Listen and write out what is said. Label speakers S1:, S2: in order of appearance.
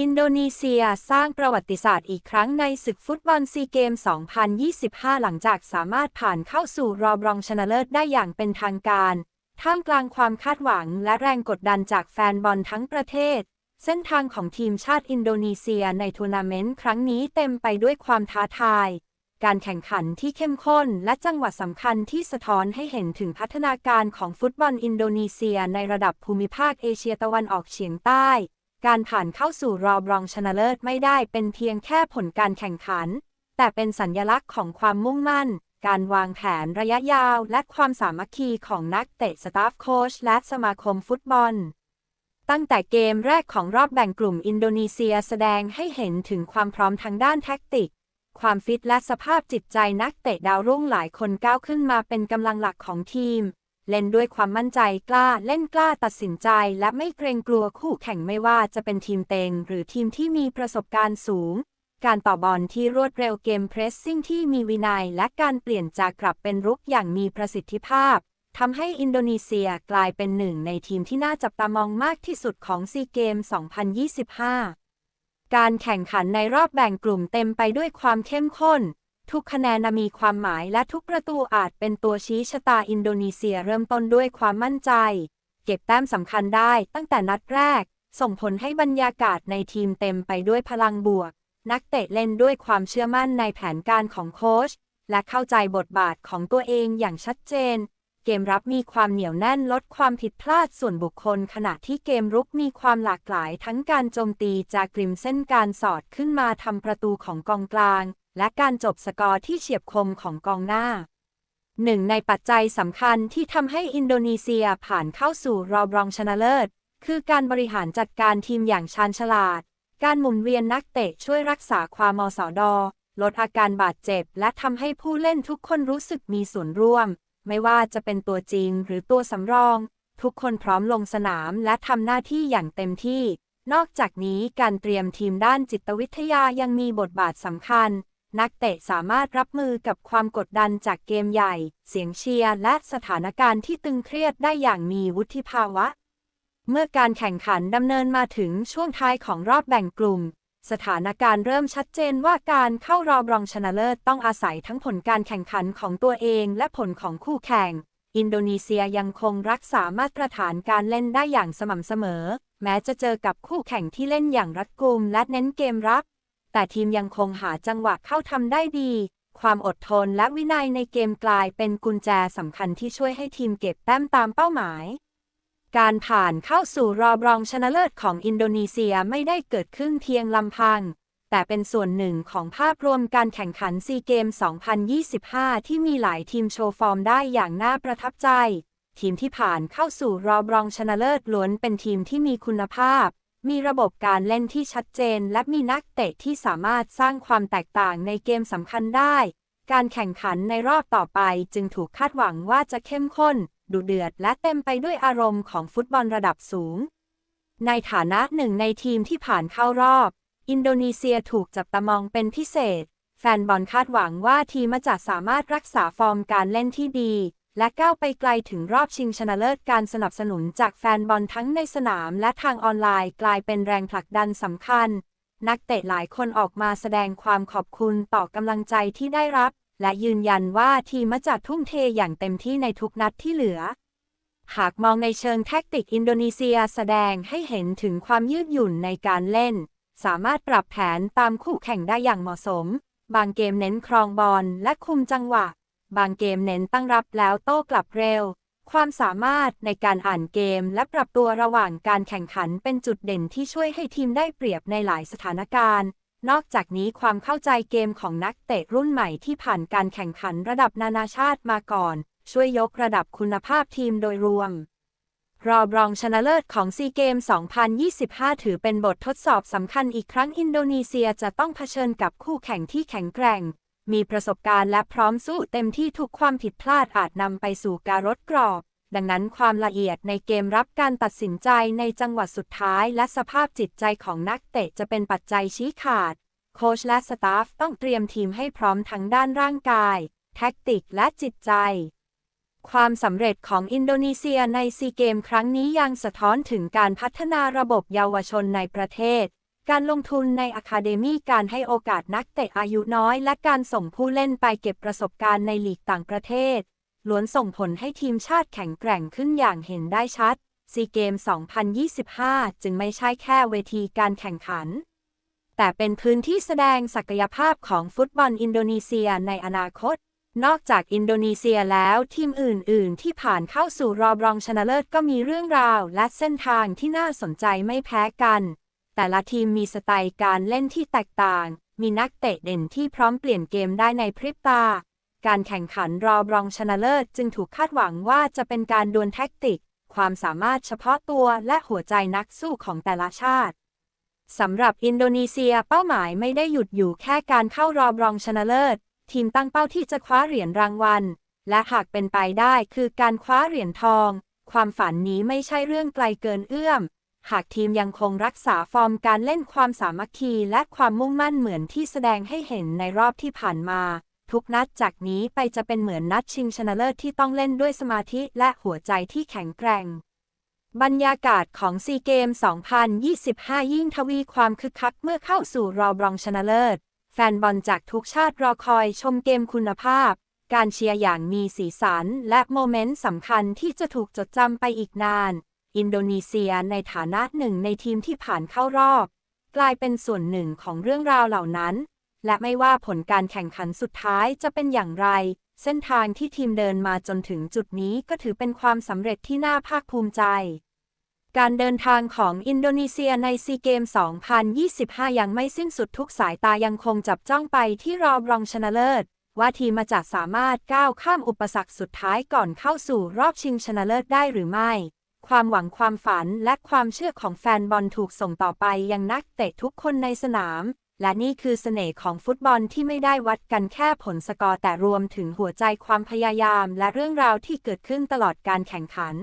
S1: อินโดนีเซียสร้างประวัติศาสตร์อีกครั้งในศึกฟุตบอลซีเกม 2025 หลังจากสามารถผ่านเข้าสู่รอบรองชนะเลิศได้อย่างเป็นทางการ ท่ามกลางความคาดหวังและแรงกดดันจากแฟนบอลทั้งประเทศ เส้นทางของทีมชาติอินโดนีเซียในทัวร์นาเมนต์ครั้งนี้เต็มไปด้วยความท้าทาย การแข่งขันที่เข้มข้นและจังหวะสำคัญที่สะท้อนให้เห็นถึงพัฒนาการของฟุตบอลอินโดนีเซียในระดับภูมิภาคเอเชียตะวันออกเฉียงใต้ การผ่านเข้าสู่รอบรองชนะเลิศไม่ได้เป็นเพียงแค่ผลการแข่งขัน แต่เป็นสัญญลักษณ์ของความมุ่งมั่น การวางแผนระยะยาว และความสามัคคีของนักเตะสตาฟโค้ชและสมาคมฟุตบอล ตั้งแต่เกมแรกของรอบแบ่งกลุ่มอินโดนีเซียแสดงให้เห็นถึงความพร้อมทางด้านแท็กติก ความฟิตและสภาพจิตใจนักเตะดาวรุ่งหลายคนก้าวขึ้นมาเป็นกำลังหลักของทีม เล่นด้วยความมั่นใจกล้าเล่นกล้าตัดสินใจ และไม่เกรงกลัวคู่แข่งไม่ว่าจะเป็นทีมเต็ง หรือทีมที่มีประสบการณ์สูง การต่อบอลที่รวดเร็วเกมเพรสซิ่งที่มีวินัย และการเปลี่ยนจากกลับเป็นรุกอย่างมีประสิทธิภาพทำให้อินโดนีเซียกลายเป็นหนึ่งในทีมที่น่าจับตามองมากที่สุดของซีเกม 2025 การแข่งขันในรอบแบ่งกลุ่มเต็มไปด้วยความเข้มข้น ทุกคะแนนมีความหมายและทุกประตูอาจเป็นตัวชี้ชะตาอินโดนีเซียเริ่มต้นด้วยความมั่นใจ เก็บแต้มสำคัญได้ตั้งแต่นัดแรก ส่งผลให้บรรยากาศในทีมเต็มไปด้วยพลังบวก นักเตะเล่นด้วยความเชื่อมั่นในแผนการของโค้ชและเข้าใจบทบาทของตัวเองอย่างชัดเจน เกมรับมีความเหนียวแน่นลดความผิดพลาดส่วนบุคคล ขณะที่เกมรุกมีความหลากหลายทั้งการโจมตีจากกริมเส้นการสอดขึ้นมาทำประตูของกองกลาง และการจบสกอร์ที่เฉียบคมของกองหน้าหนึ่งในปัจจัยสำคัญที่ทำให้อินโดนีเซียผ่านเข้าสู่รอบรองชนะเลิศ คือการบริหารจัดการทีมอย่างชาญฉลาด การหมุนเวียนนักเตะช่วยรักษาความมสอดลดอาการบาดเจ็บ และทำให้ผู้เล่นทุกคนรู้สึกมีส่วนร่วม ไม่ว่าจะเป็นตัวจริงหรือตัวสำรอง ทุกคนพร้อมลงสนามและทำหน้าที่อย่างเต็มที่ นอกจากนี้การเตรียมทีมด้านจิตวิทยายังมีบทบาทสำคัญ นักเตะสามารถรับมือกับความกดดันจากเกมใหญ่ เสียงเชียร์และสถานการณ์ที่ตึงเครียดได้อย่างมีวุฒิภาวะ เมื่อการแข่งขันดำเนินมาถึงช่วงท้ายของรอบแบ่งกลุ่ม สถานการณ์เริ่มชัดเจนว่าการเข้ารอบรองชนะเลิศต้องอาศัยทั้งผลการแข่งขันของตัวเองและผลของคู่แข่ง อินโดนีเซียยังคงรักษามาตรฐานการเล่นได้อย่างสม่ำเสมอ แม้จะเจอกับคู่แข่งที่เล่นอย่างรัดกุมและเน้นเกมรับ แต่ทีมยังคงหาจังหวะเข้าทำได้ดี ความอดทนและวินัยในเกมกลายเป็นกุญแจสำคัญที่ช่วยให้ทีมเก็บแต้มตามเป้าหมาย การผ่านเข้าสู่รอบรองชนะเลิศของอินโดนีเซียไม่ได้เกิดขึ้นเพียงลำพัง แต่เป็นส่วนหนึ่งของภาพรวมการแข่งขันซีเกม 2025 ที่มีหลายทีมโชว์ฟอร์มได้อย่างน่าประทับใจ ทีมที่ผ่านเข้าสู่รอบรองชนะเลิศล้วนเป็นทีมที่มีคุณภาพ มีระบบการเล่นที่ชัดเจน และมีนักเตะที่สามารถสร้างความแตกต่างในเกมสำคัญได้ การแข่งขันในรอบต่อไปจึงถูกคาดหวังว่าจะเข้มข้น ดุเดือดและเต็มไปด้วยอารมณ์ของฟุตบอลระดับสูง ในฐานะหนึ่งในทีมที่ผ่านเข้ารอบ อินโดนีเซียถูกจับตามองเป็นพิเศษ แฟนบอลคาดหวังว่าทีมจะสามารถรักษาฟอร์มการเล่นที่ดี และก้าวไปไกลถึงรอบชิงชนะเลิศการสนับสนุนจากแฟนบอลทั้งในสนามและทางออนไลน์กลายเป็นแรงผลักดันสำคัญ นักเตะหลายคนออกมาแสดงความขอบคุณต่อกำลังใจที่ได้รับ และยืนยันว่าทีมจะทุ่มเทอย่างเต็มที่ในทุกนัดที่เหลือ หากมองในเชิงแท็กติกอินโดนีเซียแสดงให้เห็นถึงความยืดหยุ่นในการเล่น สามารถปรับแผนตามคู่แข่งได้อย่างเหมาะสม บางเกมเน้นครองบอลและคุมจังหวะ บางเกมเน้นตั้งรับแล้วโต้กลับเร็ว ความสามารถในการอ่านเกมและปรับตัวระหว่างการแข่งขันเป็นจุดเด่นที่ช่วยให้ทีมได้เปรียบในหลายสถานการณ์ นอกจากนี้ความเข้าใจเกมของนักเตะรุ่นใหม่ที่ผ่านการแข่งขันระดับนานาชาติมาก่อน ช่วยยกระดับคุณภาพทีมโดยรวม รอบรองชนะเลิศของซีเกม 2025 ถือเป็นบททดสอบสำคัญอีกครั้งอินโดนีเซียจะต้องเผชิญกับคู่แข่งที่แข็งแกร่ง มีประสบการณ์และพร้อมสู้เต็มที่ทุกความผิดพลาดอาจนำไปสู่การรดกรอบ ดังนั้นความละเอียดในเกมรับการตัดสินใจในจังหวะสุดท้ายและสภาพจิตใจของนักเตะจะเป็นปัจจัยชี้ขาด โค้ชและสตาฟต้องเตรียมทีมให้พร้อมทั้งด้านร่างกาย แท็กติกและจิตใจ ความสำเร็จของอินโดนีเซียในซีเกมครั้งนี้ยังสะท้อนถึงการพัฒนาระบบเยาวชนในประเทศ การลงทุนในอะคาเดมีการให้โอกาสนักเตะอายุน้อย และการส่งผู้เล่นไปเก็บประสบการณ์ในลีกต่างประเทศ ล้วนส่งผลให้ทีมชาติแข็งแกร่งขึ้นอย่างเห็นได้ชัด ซีเกม 2025 จึงไม่ใช่แค่เวทีการแข่งขัน แต่เป็นพื้นที่แสดงศักยภาพของฟุตบอลอินโดนีเซียในอนาคต นอกจากอินโดนีเซียแล้วทีมอื่น ๆ ที่ผ่านเข้าสู่รอบรองชนะเลิศก็มีเรื่องราว และเส้นทางที่น่าสนใจไม่แพ้กัน แต่ละทีมมีสไตล์การเล่นที่แตกต่าง มีนักเตะเด่นที่พร้อมเปลี่ยนเกมได้ในพริบตา การแข่งขันรอบรองชนะเลิศจึงถูกคาดหวังว่าจะเป็นการดวลแท็กติก ความสามารถเฉพาะตัวและหัวใจนักสู้ของแต่ละชาติสำหรับอินโดนีเซียเป้าหมายไม่ได้หยุดอยู่แค่การเข้ารอบรองชนะเลิศ ทีมตั้งเป้าที่จะคว้าเหรียญรางวัล และหากเป็นไปได้คือการคว้าเหรียญทอง ความฝันนี้ไม่ใช่เรื่องไกลเกินเอื้อม หากทีมยังคงรักษาฟอร์มการเล่นความสามัคคีและความมุ่งมั่นเหมือนที่แสดงให้เห็นในรอบที่ผ่านมา ทุกนัดจากนี้ไปจะเป็นเหมือนนัดชิงชนะเลิศที่ต้องเล่นด้วยสมาธิและหัวใจที่แข็งแกร่ง บรรยากาศของซีเกม 2025 ยิ่งทวีความคึกคักเมื่อเข้าสู่รอบรองชนะเลิศ แฟนบอลจากทุกชาติรอคอยชมเกมคุณภาพ การเชียร์อย่างมีสีสัน และโมเมนต์สำคัญที่จะถูกจดจำไปอีกนาน อินโดนีเซียในฐานะหนึ่งในทีมที่ผ่านเข้ารอบ กลายเป็นส่วนหนึ่งของเรื่องราวเหล่านั้น และไม่ว่าผลการแข่งขันสุดท้ายจะเป็นอย่างไร เส้นทางที่ทีมเดินมาจนถึงจุดนี้ก็ถือเป็นความสำเร็จที่น่าภาคภูมิใจ การเดินทางของอินโดนีเซียในซีเกม 2025 ยังไม่สิ้นสุดทุกสายตายังคงจับจ้องไปที่รอบรองชนะเลิศ ว่าทีมมาจากสามารถก้าวข้ามอุปสรรคสุดท้ายก่อนเข้าสู่รอบชิงชนะเลิศได้หรือไม่ความหวังความฝันและความเชื่อของแฟนบอลถูกส่งต่อไปยังนักเตะทุกคนในสนาม และนี่คือเสน่ห์ของฟุตบอลที่ไม่ได้วัดกันแค่ผลสกอร์แต่รวมถึงหัวใจความพยายาม และเรื่องราวที่เกิดขึ้นตลอดการแข่งขัน